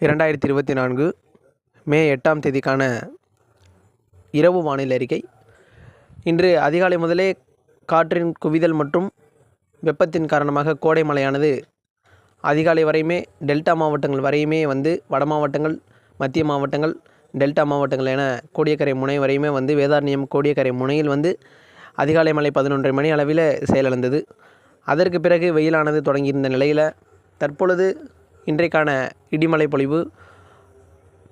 இரண்டாயிரத்தி இருபத்தி நான்கு மே எட்டாம் தேதிக்கான இரவு வானிலை அறிக்கை. இன்று அதிகாலை முதலே காற்றின் குவிதல் மற்றும் வெப்பத்தின் காரணமாக கோடை மழையானது அதிகாலை வரையுமே டெல்டா மாவட்டங்கள் வரையுமே வந்து வட மாவட்டங்கள் மத்திய மாவட்டங்கள் டெல்டா மாவட்டங்கள் என கோடியக்கரை முனை வரையுமே வந்து வேதாரண்யம் கோடியக்கரை முனையில் வந்து அதிகாலை மழை பதினொன்றரை மணி அளவில் செயலிழந்தது. அதற்கு பிறகு வெயிலானது தொடங்கியிருந்த நிலையில் தற்பொழுது இன்றைக்கான இடிமலை பொழிவு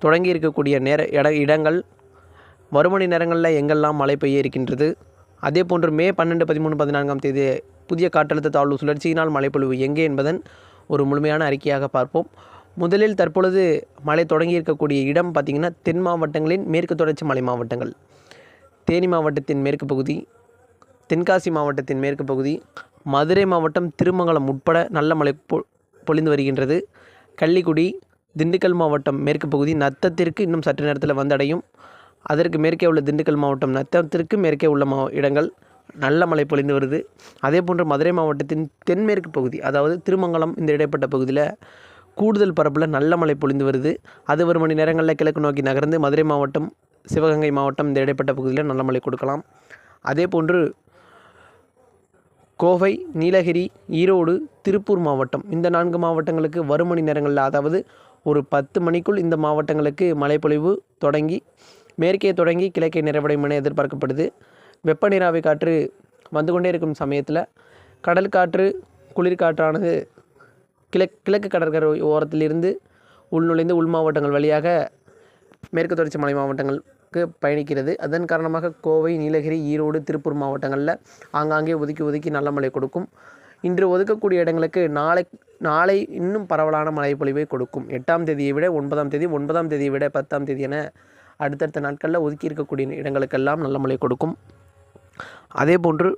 தொடங்கி இருக்கக்கூடிய நேர இட இடங்கள் மறுமணி நேரங்களில் எங்கெல்லாம் மழை பெய்ய இருக்கின்றது அதே போன்று மே பன்னெண்டு பதிமூணு பதினான்காம் தேதி புதிய காற்றழுத்த தாழ்வு சுழற்சியினால் மழைப்பொழிவு எங்கே என்பதன் ஒரு முழுமையான அறிக்கையாக பார்ப்போம். முதலில் தற்பொழுது மழை தொடங்கி இருக்கக்கூடிய இடம் பார்த்திங்கன்னா தென் மாவட்டங்களின் மேற்கு தொடர்ச்சி மலை மாவட்டங்கள். தேனி மாவட்டத்தின் மேற்கு பகுதி தென்காசி மாவட்டத்தின் மேற்கு பகுதி மதுரை மாவட்டம் திருமங்கலம் உட்பட நல்ல மழை பொ பொழிந்து வருகின்றது. கள்ளிக்குடி திண்டுக்கல் மாவட்டம் மேற்கு பகுதி நத்தத்திற்கு இன்னும் சற்று நேரத்தில் வந்தடையும். அதற்கு மேற்கே உள்ள திண்டுக்கல் மாவட்டம் நத்தத்திற்கு மேற்கே உள்ள மா இடங்கள் நல்ல மழை பொழிந்து வருது. அதே போன்று மதுரை மாவட்டத்தின் தென்மேற்கு பகுதி அதாவது திருமங்கலம் இந்த இடைப்பட்ட பகுதியில் கூடுதல் பரப்பில் நல்ல மழை பொழிந்து வருது. அது ஒரு மணி நேரங்களில் கிழக்கு நோக்கி நகர்ந்து மதுரை மாவட்டம் சிவகங்கை மாவட்டம் இந்த இடைப்பட்ட பகுதியில் நல்ல மழை கொடுக்கலாம். அதே போன்று கோவை நீலகிரி ஈரோடு திருப்பூர் மாவட்டம். இந்த நான்கு மாவட்டங்களுக்கு வரும் மணி நேரங்களில் அதாவது ஒரு பத்து மணிக்குள் இந்த மாவட்டங்களுக்கு மழைப்பொழிவு தொடங்கி மேற்கே தொடங்கி கிழக்கே நிறைவடையும் என எதிர்பார்க்கப்படுது. வெப்ப நீராவி காற்று வந்து கொண்டே இருக்கும் சமயத்தில் கடல் காற்று குளிர்காற்றானது கிழக் கிழக்கு கடற்கரை ஓரத்திலிருந்து உள்நுழைந்து உள் மாவட்டங்கள் வழியாக மேற்கு தொடர்ச்சி மலை மாவட்டங்கள் மாவட்டங்களுக்கு பயணிக்கிறது. அதன் காரணமாக கோவை நீலகிரி ஈரோடு திருப்பூர் மாவட்டங்களில் ஆங்காங்கே ஒதுக்கி ஒதுக்கி நல்ல மழை கொடுக்கும். இன்று ஒதுக்கக்கூடிய இடங்களுக்கு நாளை நாளை இன்னும் பரவலான மழைப்பொழிவை கொடுக்கும். எட்டாம் தேதியை விட ஒன்பதாம் தேதி ஒன்பதாம் தேதியை விட பத்தாம் தேதி என அடுத்தடுத்த நாட்களில் ஒதுக்கி இருக்கக்கூடிய இடங்களுக்கெல்லாம் நல்ல மழை கொடுக்கும். அதே போன்று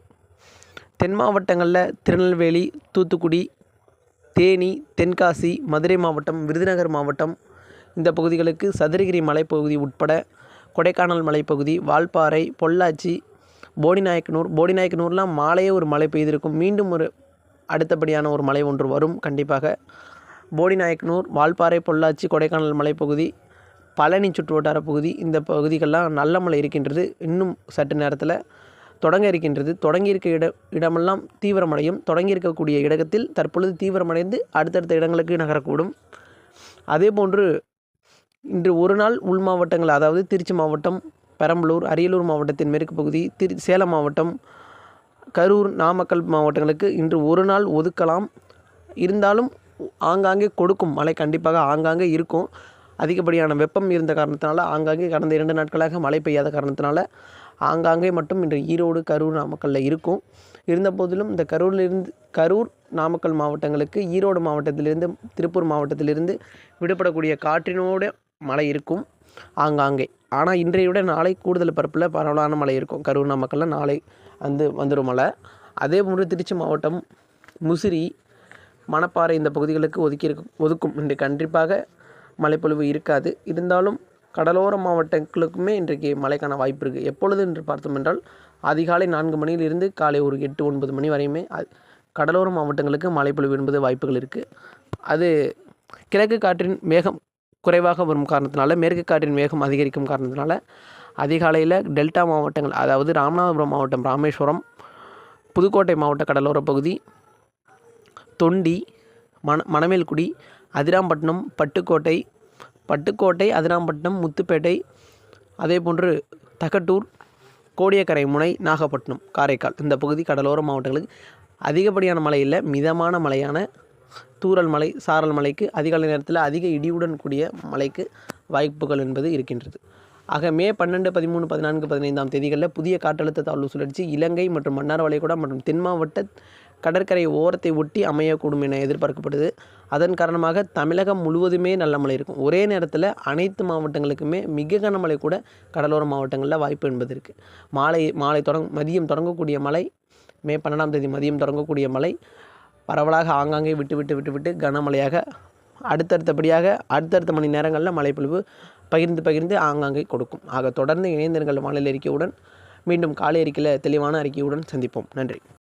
தென் மாவட்டங்களில் திருநெல்வேலி தூத்துக்குடி தேனி தென்காசி மதுரை மாவட்டம் விருதுநகர் மாவட்டம் இந்த பகுதிகளுக்கு சதுரகிரி மலைப்பகுதி உட்பட கொடைக்கானல் மலைப்பகுதி வால்பாறை பொள்ளாச்சி போடிநாயக்கனூர். போடிநாயக்கனூர்லாம் மாலையே ஒரு மழை பெய்திருக்கும். மீண்டும் ஒரு அடுத்தபடியான ஒரு மலை ஒன்று வரும் கண்டிப்பாக. போடிநாயக்கனூர் வால்பாறை பொள்ளாச்சி கொடைக்கானல் மலைப்பகுதி பழனி சுற்றுவட்டார பகுதி இந்த பகுதிகள்லாம் நல்ல மழை இருக்கின்றது. இன்னும் சற்று நேரத்தில் தொடங்க இருக்கின்றது. தொடங்கி இருக்க இட இடமெல்லாம் தீவிரமடையும். தொடங்கியிருக்கக்கூடிய இடத்தில் தற்பொழுது தீவிரமடைந்து அடுத்தடுத்த இடங்களுக்கு நகரக்கூடும். அதே போன்று இன்று ஒரு நாள் உள் மாவட்டங்கள் அதாவது திருச்சி மாவட்டம் பெரம்பலூர் அரியலூர் மாவட்டத்தின் மேற்கு பகுதி திரு சேலம் மாவட்டம் கரூர் நாமக்கல் மாவட்டங்களுக்கு இன்று ஒரு நாள் ஒதுக்கலாம். இருந்தாலும் ஆங்காங்கே கொடுக்கும் மழை கண்டிப்பாக ஆங்காங்கே இருக்கும். அதிகப்படியான வெப்பம் இருந்த காரணத்தினால ஆங்காங்கே கடந்த இரண்டு நாட்களாக மழை பெய்யாத காரணத்தினால ஆங்காங்கே மட்டும் இன்று ஈரோடு கரூர் நாமக்கல்லில் இருக்கும். இருந்த போதிலும் இந்த கரூரிலிருந்து கரூர் நாமக்கல் மாவட்டங்களுக்கு ஈரோடு மாவட்டத்திலிருந்து திருப்பூர் மாவட்டத்திலிருந்து விடுபடக்கூடிய காற்றினோட மழை இருக்கும் ஆங்காங்கே. ஆனால் இன்றைய விட நாளை கூடுதல் பரப்பில் பரவலான மழை இருக்கும். கரூர் நாமக்கல்லில் நாளை வந்து வந்துடும் மழை அதே போன்று திருச்சி மாவட்டம் முசிறி மணப்பாறை இந்த பகுதிகளுக்கு ஒதுக்கி ஒதுக்கும். இன்று கண்டிப்பாக மழைப்பொழிவு இருக்காது. இருந்தாலும் கடலோர மாவட்டங்களுக்குமே இன்றைக்கு மழைக்கான வாய்ப்பு இருக்குது எப்பொழுது என்று பார்த்தோம் என்றால் அதிகாலை நான்கு மணியிலிருந்து காலை ஒரு எட்டு ஒன்பது மணி வரையுமே கடலோர மாவட்டங்களுக்கு மழைப்பொழிவு என்பது வாய்ப்புகள் இருக்குது அது கிழக்கு காற்றின் மேகம் குறைவாக வரும் காரணத்தினால மேற்கு காற்றின் வேகம் அதிகரிக்கும் காரணத்தினால அதிகாலையில் டெல்டா மாவட்டங்கள் அதாவது ராமநாதபுரம் மாவட்டம் ராமேஸ்வரம் புதுக்கோட்டை மாவட்ட கடலோர பகுதி தொண்டி மண மணமேல்குடி அதிராம்பட்டினம் பட்டுக்கோட்டை பட்டுக்கோட்டை அதிராம்பட்டினம் முத்துப்பேட்டை அதே போன்று தகட்டூர் கோடியக்கரை முனை நாகப்பட்டினம் காரைக்கால் இந்த பகுதி கடலோர மாவட்டங்களுக்கு அதிகப்படியான மழை இல்லை மிதமான மழையான தூரல் மலை சாரல் மலைக்கு அதிகாலை நேரத்தில் அதிக இடியுடன் கூடிய மலைக்கு வாய்ப்புகள் என்பது இருக்கின்றது. ஆக மே பன்னெண்டு பதிமூணு பதினான்கு பதினைந்தாம் தேதிகளில் புதிய காற்றழுத்த தாழ்வு சுழற்சி இலங்கை மற்றும் மன்னார் வளைகுடா மற்றும் தென் மாவட்ட கடற்கரை ஓரத்தை ஒட்டி அமையக்கூடும் என எதிர்பார்க்கப்படுது. அதன் காரணமாக தமிழகம் முழுவதுமே நல்ல மழை இருக்கும். ஒரே நேரத்தில் அனைத்து மாவட்டங்களுக்குமே மிக கனமழை கூட கடலோர மாவட்டங்களில் வாய்ப்பு என்பது இருக்குது மாலை மாலை தொடங் மதியம் தொடங்கக்கூடிய மழை மே பன்னெண்டாம் தேதி மதியம் தொடங்கக்கூடிய மழை பரவலாக ஆங்காங்கே விட்டு விட்டு விட்டு விட்டு கனமழையாக அடுத்தடுத்தபடியாக அடுத்தடுத்த மணி நேரங்களில் மழைப்பொழிவு பகிர்ந்து பகிர்ந்து ஆங்காங்கே கொடுக்கும். ஆக தொடர்ந்து இணைந்திருங்கள் வானிலை அறிக்கையுடன். மீண்டும் காலை அறிக்கையில் தெளிவான அறிக்கையுடன் சந்திப்போம். நன்றி.